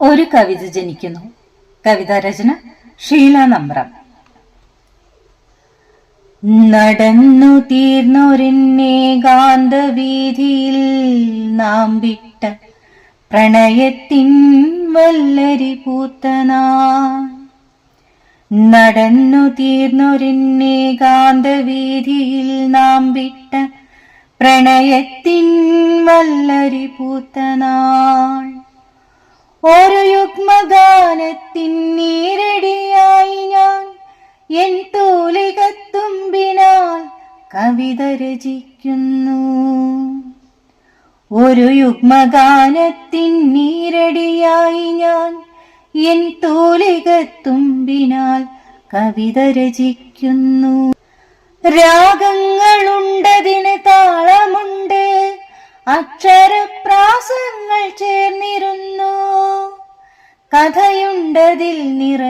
ഒരു കവിത ജനിക്കുന്നു. കവിതാ രചന ഷീല നമ്പ്രം. നടന്നു തീർന്നൊരിന്നെ ഗാന്ധവീതിയിൽ നാം വിട്ട പ്രണയത്തിൻ വല്ലരി പൂത്തനാ. നടന്നു തീർന്നൊരിന്നെ ഗാന്ധവീതിയിൽ നാം വിട്ട പ്രണയത്തിൻ വല്ലരി പൂത്തനാൾ. തൂലികത്തുമ്പിനാൽ കവിത രചിക്കുന്നു. ഒരു യുഗ്മഗാനത്തിൻ നീരടിയായി ഞാൻ എൻ തൂലികത്തുമ്പിനാൽ കവിത രചിക്കുന്നു. രാഗങ്ങളുണ്ടതിന് താളമുണ്ട് അക്ഷരപ്രാസങ്ങൾ ചേർന്നിരുന്നു. കഥയുണ്ടതിൽ നിറ